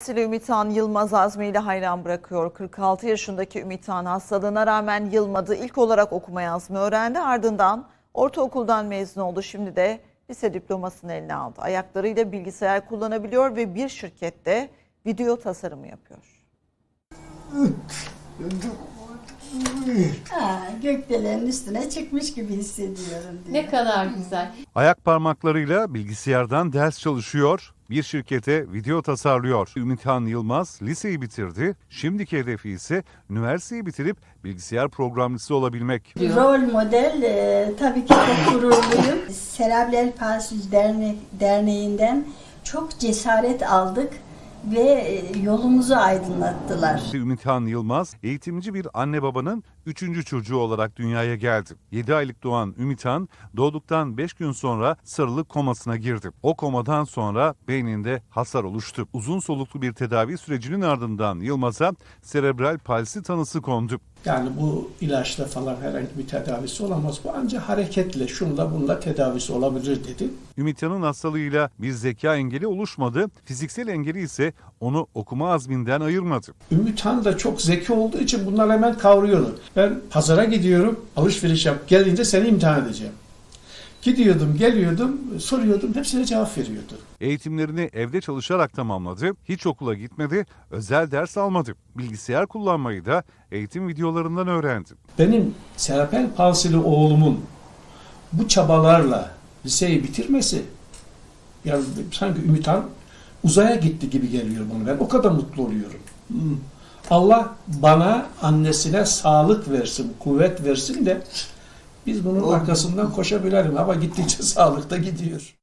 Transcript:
Dolayısıyla Ümithan Yılmaz azmiyle hayran bırakıyor. 46 yaşındaki Ümithan hastalığına rağmen yılmadı. İlk olarak okuma yazma öğrendi. Ardından ortaokuldan mezun oldu. Şimdi de lise diplomasını eline aldı. Ayaklarıyla bilgisayar kullanabiliyor ve bir şirkette video tasarımı yapıyor. Ha, gökdelenin üstüne çıkmış gibi hissediyorum diye. Ne kadar güzel. Ayak parmaklarıyla bilgisayardan ders çalışıyor, bir şirkete video tasarlıyor. Ümithan Yılmaz liseyi bitirdi, şimdiki hedefi ise üniversiteyi bitirip bilgisayar programcısı olabilmek. Rol model e, tabii ki çok gururluyum. Serebral Palsi Derne Derneği'nden çok cesaret aldık ve e, yolumuzu aydınlattılar. Ümithan Yılmaz eğitimci bir anne babanın üçüncü çocuğu olarak dünyaya geldi. 7 aylık doğan Ümithan doğduktan 5 gün sonra sarılık komasına girdi. O komadan sonra beyninde hasar oluştu. Uzun soluklu bir tedavi sürecinin ardından Yılmaz'a serebral palsi tanısı kondu. Yani bu ilaçla falan herhangi bir tedavisi olamaz. Bu ancak hareketle, şunla bununla tedavisi olabilir dedi. Ümithan'ın hastalığıyla bir zeka engeli oluşmadı. Fiziksel engeli ise onu okuma azminden ayırmadı. Ümit Han da çok zeki olduğu için bunlar hemen kavruyordu. Ben pazara gidiyorum, alışveriş yap, gelince seni imtihan edeceğim. Gidiyordum, geliyordum, soruyordum, hepsine cevap veriyordu. Eğitimlerini evde çalışarak tamamladı. Hiç okula gitmedi, özel ders almadı. Bilgisayar kullanmayı da eğitim videolarından öğrendi. Benim serebral palsili oğlumun bu çabalarla liseyi bitirmesi, yani sanki Ümit Han uzaya gitti gibi geliyor bana. Ben o kadar mutlu oluyorum. Allah bana, annesine sağlık versin, kuvvet versin de biz bunun arkasından koşabilelim. Ama gittikçe sağlık da gidiyor.